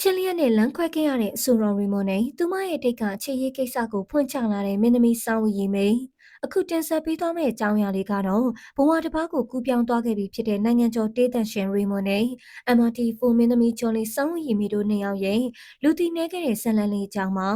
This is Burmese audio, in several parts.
ချစ်လျက်နဲ့လမ်းခွဲခဲ့ရတဲ့အဆိုတော်ရီမွန်နဲ့သူမရဲ့တိတ်ကချစ်ရေးကိစ္စကိုဖွင့်ချလာတဲ့မင်းသမီးစောင်းဝီရီမိန်အခုတင်ဆက်ပေးသွားမယ့်အကြောင်းအရာလေးကတော့ဘဝတစ်ပါးကိုကူးပြောင်းသွားခဲ့ပြီဖြစ်တဲ့နိုင်ငံကျော်တေးတန်ရှင်ရီမွန်နဲ့ MRT4 မင်းသမီးကျော်လေးစောင်းဝီရီမီတို့နှစ်ယောက်ရဲ့လူတည်နေခဲ့တဲ့ဇလန်လေးအကြောင်းပါ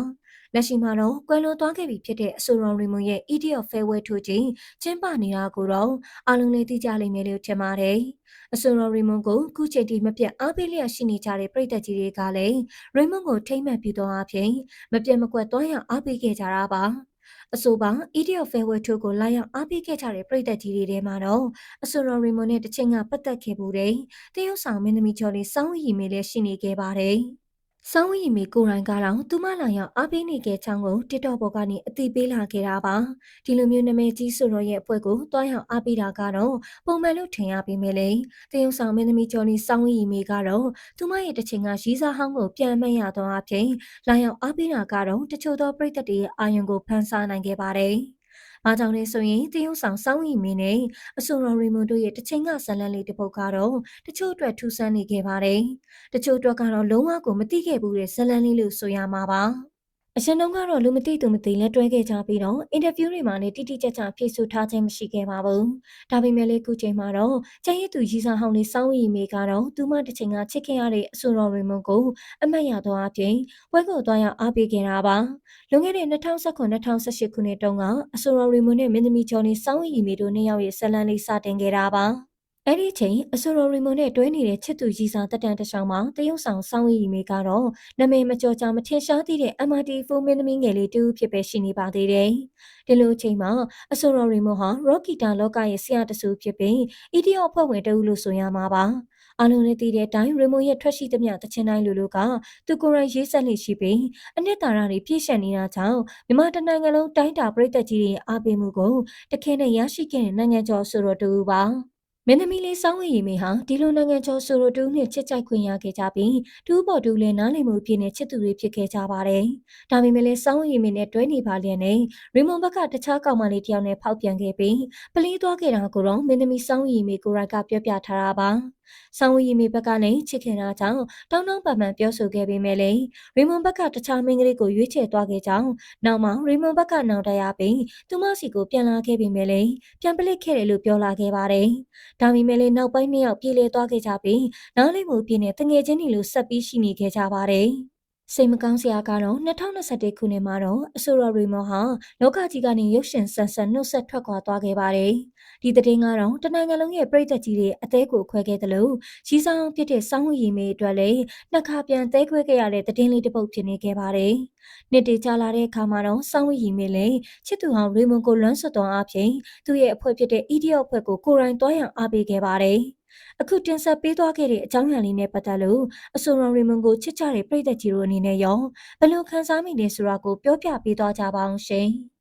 လက်ရှိမှာတော့ကွယ်လွန်သွားခဲ့ပြီဖြစ်တဲ့အဆိုတော်ရီမွန်ရဲ့ Idiot Farewell ထိုးခြင်းကျင်းပနေတာကိုတော့အားလုံးလေးသိကြလိမ့်မယ်လို့ထင်ပါတယ်။အဆိုတော်ရီမွန်ကိုခုချိန်ထိမပြတ်အားပေးလျက်ရှိနေကြတဲ့ပြည်သက်ကြီးတွေကလည်းရီမွန်ကိုထိမ့်မှတ်ပြီးတော့အဖြစ်မပြတ်မကွက်သွားရအားပေးခဲ့ကြတာပါ။အဆိုပါ Idiot Farewell ထိုးကိုလာရောက်အားပေးခဲ့ကြတဲ့ပြည်သက်ကြီးတွေထဲမှာတော့အဆိုတော်ရီမွန်နဲ့တချင်းကပတ်သက်ခဲ့မှုတဲ့တရုတ်ဆောင်မင်းသမီးကျော်လေးစောင်းရီမေလည်းရှိနေခဲ့ပါတယ်။။ ဆောင်းဝီမီကိုရိုင်းကတော့သူမလာရောက်အားပေးနေခဲ့ချောင်းကို TikTok ပေါ်ကနေအသိပေးလာခဲ့တာပါ။ဒီလိုမျိုးနာမည်ကြီးဆိုတော့ရဲ့အဖွဲ့ကိုတွားရောက်အားပေးတာကတော့ပုံမှန်လို့ထင်ရပေမဲ့လေတရုတ်ဆောင်မင်းသမီးကျော်နီဆောင်းဝီမီကတော့သူမရဲ့တချင်ကရီးစားဟောင်းကိုပြန်မရတော့အပြင်လာရောက်အားပေးတာကတော့တချို့သောပရိသတ်တွေရဲ့အာရုံကိုဖန်ဆားနိုင်ခဲ့ပါတယ်။။ အားကြောင့်လဲဆိုရင်တရုတ်ဆောင်စောင်းရီမင်းနဲ့အဆိုတော်ရီမွန်တို့ရဲ့တချင်းကဇလန်လေးတစ်ပုဒ်ကတော့တချို့အတွက်ထူးဆန်းနေခဲ့ပါတယ်။တချို့အတွက်ကတော့လုံးဝကိုမသိခဲ့ဘူးတဲ့ဇလန်လေးလို့ဆိုရမှာပါ။ အရင်တုန်းကတော့လူမသိသူမသိလက်တွဲခဲ့ကြပြီးတော့အင်တာဗျူးတွေမှာလည်းတိတိကျကျဖြေဆိုထားခြင်းမရှိခဲ့ပါဘူး။ဒါပေမဲ့လည်းခုချိန်မှာတော့ကျန်ရည်သူရီစာဟောင်းလေးစောင်းရီမေကတော့သူမတစ်ချိန်ကချစ်ခင်ရတဲ့အဆိုတော်ရီမွန်ကိုအမတ်ရသောအပြင်ဝက်ကိုသွားရောက်အားပေးခဲ့တာပါ။လွန်ခဲ့တဲ့2019-2018ခုနှစ်တုန်းကအဆိုတော်ရီမွန်နဲ့မင်းသမီးကျော်နေစောင်းရီမေတို့နှစ်ယောက်ရဲ့ဇလန်လေးစတင်ခဲ့တာပါ။ အဲ့ဒီချိန်အဆိုရိုရီမွန်နဲ့တွဲနေတဲ့ချစ်သူကြီးစာတက်တန်တဆောင်မှာတရုတ်ဆောင်စောင်းရီမေကတော့နာမည်မကျော်ကြမထင်ရှားသေးတဲ့ MRT4 မင်းသမီးငယ်လေးတူဖြစ်ပဲရှိနေပါသေးတယ်။ဒီလိုချိန်မှာအဆိုရိုရီမွန်ဟာ Rockita လောကရဲ့ဆရာတဆူဖြစ်ပြီး EDO အဖွဲ့ဝင်တဦးလို့ဆိုရမှာပါ။အလုံးလေးတည်တဲ့အတိုင်းရီမွန်ရဲ့ထွက်ရှိသမျှတချင်တိုင်းလူလူကသူကိုယ်တိုင်ရေးဆက်နေရှိပြီးအနှစ်သာရတွေပြည့်ရှက်နေတာကြောင့်မြန်မာတနိုင်ငံလုံးတိုင်းတာပြည်သက်ကြီးတွေအားပေးမှုကိုတခဲနဲ့ရရှိခဲ့တဲ့နိုင်ငံကျော်ဆိုတော့တူပါ။ မင်းသမီးလေးစောင်းဝရီမေဟာဒီလိုနိုင်ငံကျော်ဆိုရိုတူးနဲ့ချစ်ကြိုက်ခွင့်ရခဲ့ကြပြီးတူးပေါ်တူးလည်းနားလည်မှုပြည့်နဲ့ချစ်သူတွေဖြစ်ခဲ့ကြပါတယ်။ဒါပေမဲ့လည်းစောင်းဝရီမေနဲ့တွဲနေပါလျက်နဲ့ရီမွန်ဘက်ကတခြားကောင်မလေးတယောက်နဲ့ဖောက်ပြန်ခဲ့ပြီးပလီးသွားခဲ့တာကိုတော့မင်းသမီးစောင်းဝရီမေကိုရိုက်ကပြောပြထားတာပါ။ ဆောင်းဝီမီဘက်ကလည်းချစ်ခင်တာကြောင့်တောင်းတောင်းပန်ပန်ပြောဆိုခဲ့ပေမဲ့လည်းရီမွန်ဘက်ကတခြားမင်းကလေးကိုရွေးချယ်သွားခဲ့ကြောင်းနောက်မှရီမွန်ဘက်ကနောက်တရားပြီးသူမစီကိုပြန်လာခဲ့ပေမဲ့လည်းပြန်ပလစ်ခဲ့တယ်လို့ပြောလာခဲ့ပါတယ်။ဒါပေမဲ့လည်းနောက်ပိုင်းနှစ်ယောက်ပြေးလဲသွားခဲ့ကြပြီးနားလည်မှုပြည့်နဲ့တငယ်ချင်းတွေလိုဆက်ပြီးရှိနေခဲ့ကြပါတယ်။ စိတ်မကောင်းစရာကတော့2021ခုနှစ်မှာတော့အဆိုတော်ရီမောဟာလောကကြီးကနေရုပ်ရှင်ဆန်ဆန်နှုတ်ဆက်ထွက်ခွာသွားခဲ့ပါတယ်။ဒီသတင်းကတော့တနိုင်ငံလုံးရဲ့ပြည်သက်ကြီးတွေအသေးကိုခွဲခဲ့တယ်လို့ရီဆောင်ဖြစ်တဲ့စောင်းဝရီမေအတွက်လည်းနှစ်ခါပြန်သဲခွဲခဲ့ရတဲ့သတင်းလေးတစ်ပုဒ်ဖြစ်နေခဲ့ပါတယ်။နှစ်တည်ကြာလာတဲ့အခါမှာတော့စောင်းဝရီမေလည်းချစ်သူဟောင်းရီမွန်ကိုလွမ်းဆွတ်တော်အပြင်သူ့ရဲ့အဖွဲ့ဖြစ်တဲ့ EDO အဖွဲ့ကိုကိုယ်တိုင်တွားရန်အားပေးခဲ့ပါတယ်။ အခုတင်ဆက်ပေးသွားခဲ့တဲ့အကြောင်းအရာလေးနဲ့ပတ်သက်လို့အဆိုတော်ရီမွန်ကိုချစ်ကြတဲ့ပြည်သက်ကြီးတို့အနေနဲ့ရောဘယ်လိုခံစားမိလဲဆိုတာကိုပြောပြပေးသွားကြပါအောင်ရှင်။